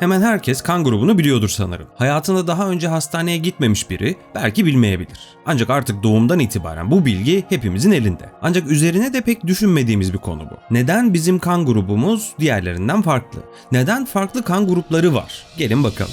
Hemen herkes kan grubunu biliyordur sanırım. Hayatında daha önce hastaneye gitmemiş biri belki bilmeyebilir. Ancak artık doğumdan itibaren bu bilgi hepimizin elinde. Ancak üzerine de pek düşünmediğimiz bir konu bu. Neden bizim kan grubumuz diğerlerinden farklı? Neden farklı kan grupları var? Gelin bakalım.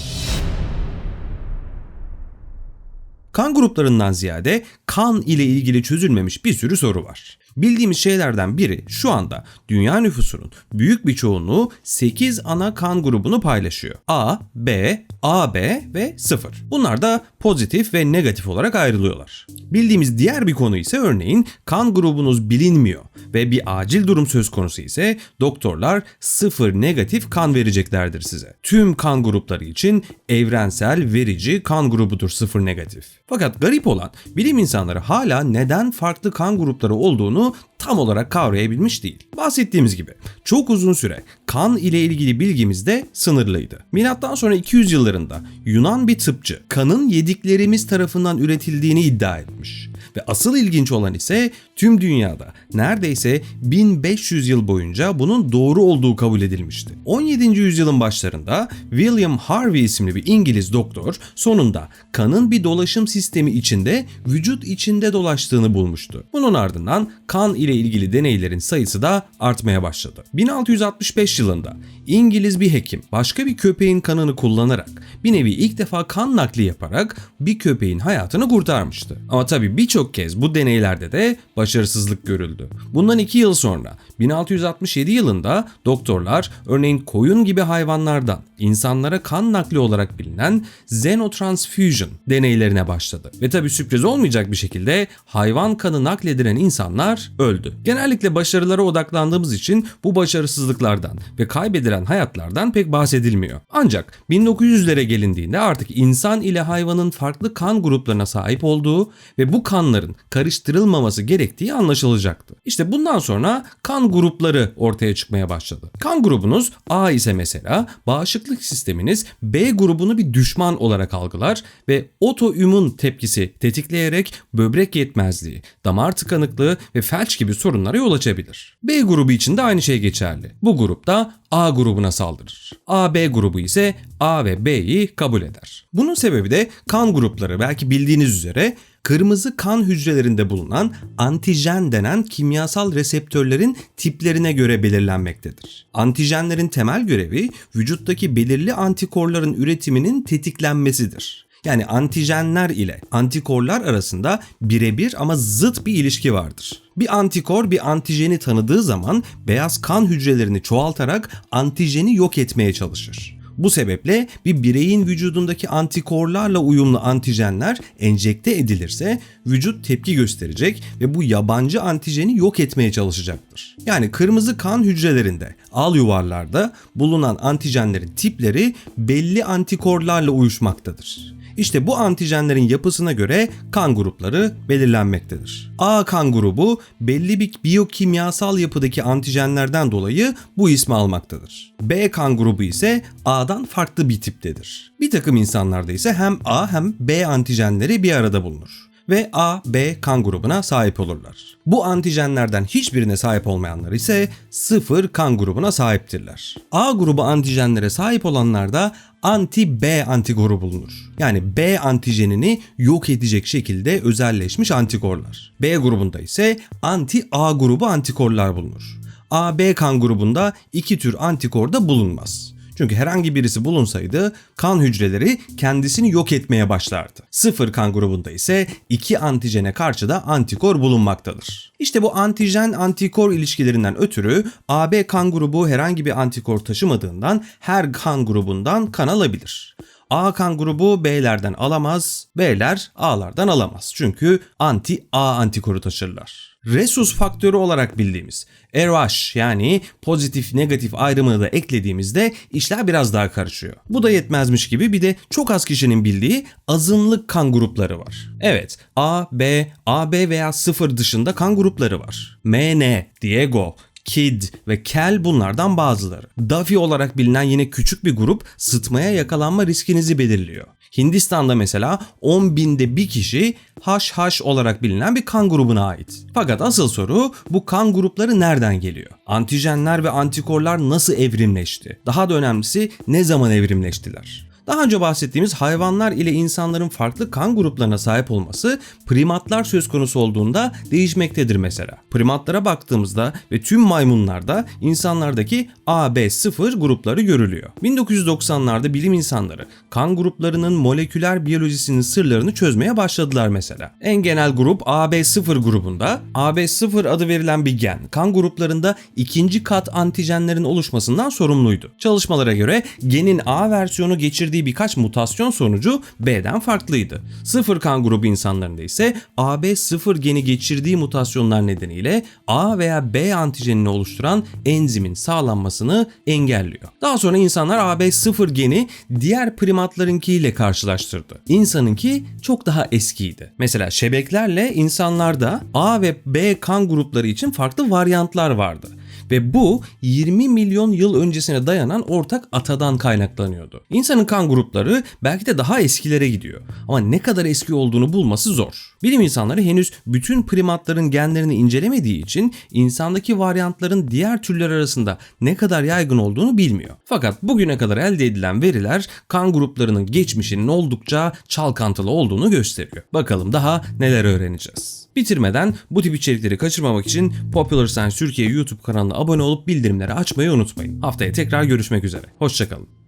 Kan gruplarından ziyade kan ile ilgili çözülmemiş bir sürü soru var. Bildiğimiz şeylerden biri şu anda dünya nüfusunun büyük bir çoğunluğu 8 ana kan grubunu paylaşıyor. A, B, AB ve 0. Bunlar da pozitif ve negatif olarak ayrılıyorlar. Bildiğimiz diğer bir konu ise örneğin kan grubunuz bilinmiyor ve bir acil durum söz konusu ise doktorlar 0 negatif kan vereceklerdir size. Tüm kan grupları için evrensel verici kan grubudur 0 negatif. Fakat garip olan bilim insanları hala neden farklı kan grupları olduğunu tam olarak kavrayabilmiş değil. Bahsettiğimiz gibi çok uzun süre kan ile ilgili bilgimiz de sınırlıydı. Milattan sonra 200 yıllarında Yunan bir tıpçı kanın yediklerimiz tarafından üretildiğini iddia etmiş. Ve asıl ilginç olan ise tüm dünyada neredeyse 1500 yıl boyunca bunun doğru olduğu kabul edilmişti. 17. yüzyılın başlarında William Harvey isimli bir İngiliz doktor sonunda kanın bir dolaşım sistemi içinde vücut içinde dolaştığını bulmuştu. Bunun ardından kan ile ilgili deneylerin sayısı da artmaya başladı. 1665 yılında İngiliz bir hekim başka bir köpeğin kanını kullanarak bir nevi ilk defa kan nakli yaparak bir köpeğin hayatını kurtarmıştı. Ama tabii birçok kez bu deneylerde de başarısızlık görüldü. Bundan 2 yıl sonra 1667 yılında doktorlar örneğin koyun gibi hayvanlardan insanlara kan nakli olarak bilinen xenotransfusion deneylerine başladı. Ve tabii sürpriz olmayacak bir şekilde hayvan kanı nakledilen insanlar öldü. Genellikle başarılara odaklandığımız için bu başarısızlıklardan ve kaybedilen hayatlardan pek bahsedilmiyor. Ancak 1900'lere gelindiğinde artık insan ile hayvanın farklı kan gruplarına sahip olduğu ve bu kanların karıştırılmaması gerektiği anlaşılacaktı. İşte bundan sonra kan grupları ortaya çıkmaya başladı. Kan grubunuz A ise mesela bağışıklık sisteminiz B grubunu bir düşman olarak algılar ve otoimmün tepkisi tetikleyerek böbrek yetmezliği, damar tıkanıklığı ve felç gibi sorunlara yol açabilir. B grubu için de aynı şey geçerli. Bu grupta A grubuna saldırır. AB grubu ise A ve B'yi kabul eder. Bunun sebebi de kan grupları belki bildiğiniz üzere kırmızı kan hücrelerinde bulunan antijen denen kimyasal reseptörlerin tiplerine göre belirlenmektedir. Antijenlerin temel görevi vücuttaki belirli antikorların üretiminin tetiklenmesidir. Yani antijenler ile antikorlar arasında birebir ama zıt bir ilişki vardır. Bir antikor bir antijeni tanıdığı zaman beyaz kan hücrelerini çoğaltarak antijeni yok etmeye çalışır. Bu sebeple bir bireyin vücudundaki antikorlarla uyumlu antijenler enjekte edilirse vücut tepki gösterecek ve bu yabancı antijeni yok etmeye çalışacaktır. Yani kırmızı kan hücrelerinde, al yuvarlarda bulunan antijenlerin tipleri belli antikorlarla uyuşmaktadır. İşte bu antijenlerin yapısına göre kan grupları belirlenmektedir. A kan grubu belli bir biyokimyasal yapıdaki antijenlerden dolayı bu ismi almaktadır. B kan grubu ise A'dan farklı bir tiptedir. Bir takım insanlarda ise hem A hem B antijenleri bir arada bulunur ve A, B kan grubuna sahip olurlar. Bu antijenlerden hiçbirine sahip olmayanlar ise sıfır kan grubuna sahiptirler. A grubu antijenlere sahip olanlarda anti-B antikoru bulunur. Yani B antijenini yok edecek şekilde özelleşmiş antikorlar. B grubunda ise anti-A grubu antikorlar bulunur. AB kan grubunda iki tür antikor da bulunmaz. Çünkü herhangi birisi bulunsaydı kan hücreleri kendisini yok etmeye başlardı. Sıfır kan grubunda ise iki antijene karşı da antikor bulunmaktadır. İşte bu antijen antikor ilişkilerinden ötürü AB kan grubu herhangi bir antikor taşımadığından her kan grubundan kan alabilir. A kan grubu B'lerden alamaz, B'ler A'lardan alamaz. Çünkü anti-A antikoru taşırlar. Resus faktörü olarak bildiğimiz RH yani pozitif negatif ayrımını da eklediğimizde işler biraz daha karışıyor. Bu da yetmezmiş gibi bir de çok az kişinin bildiği azınlık kan grupları var. Evet A, B, AB veya 0 dışında kan grupları var. MN, Diego, Kid ve Kel bunlardan bazıları. Duffy olarak bilinen yine küçük bir grup sıtmaya yakalanma riskinizi belirliyor. Hindistan'da mesela 10 binde bir kişi HH olarak bilinen bir kan grubuna ait. Fakat asıl soru bu kan grupları nereden geliyor? Antijenler ve antikorlar nasıl evrimleşti? Daha da önemlisi ne zaman evrimleştiler? Daha önce bahsettiğimiz hayvanlar ile insanların farklı kan gruplarına sahip olması primatlar söz konusu olduğunda değişmektedir mesela. Primatlara baktığımızda ve tüm maymunlarda insanlardaki AB0 grupları görülüyor. 1990'larda bilim insanları kan gruplarının moleküler biyolojisinin sırlarını çözmeye başladılar mesela. En genel grup AB0 grubunda AB0 adı verilen bir gen kan gruplarında ikinci kat antijenlerin oluşmasından sorumluydu. Çalışmalara göre genin A versiyonu geçirdiği birkaç mutasyon sonucu B'den farklıydı. Sıfır kan grubu insanlarında ise AB0 geni geçirdiği mutasyonlar nedeniyle A veya B antijenini oluşturan enzimin sağlanmasını engelliyor. Daha sonra insanlar AB0 geni diğer primatlarınkiyle karşılaştırdı. İnsanınki çok daha eskiydi. Mesela şebeklerle insanlarda A ve B kan grupları için farklı varyantlar vardı ve bu 20 milyon yıl öncesine dayanan ortak atadan kaynaklanıyordu. İnsanın kan grupları belki de daha eskilere gidiyor ama ne kadar eski olduğunu bulması zor. Bilim insanları henüz bütün primatların genlerini incelemediği için insandaki varyantların diğer türler arasında ne kadar yaygın olduğunu bilmiyor. Fakat bugüne kadar elde edilen veriler kan gruplarının geçmişinin oldukça çalkantılı olduğunu gösteriyor. Bakalım daha neler öğreneceğiz. Bitirmeden bu tip içerikleri kaçırmamak için Popular Science Türkiye YouTube kanalına abone olup bildirimleri açmayı unutmayın. Haftaya tekrar görüşmek üzere. Hoşçakalın.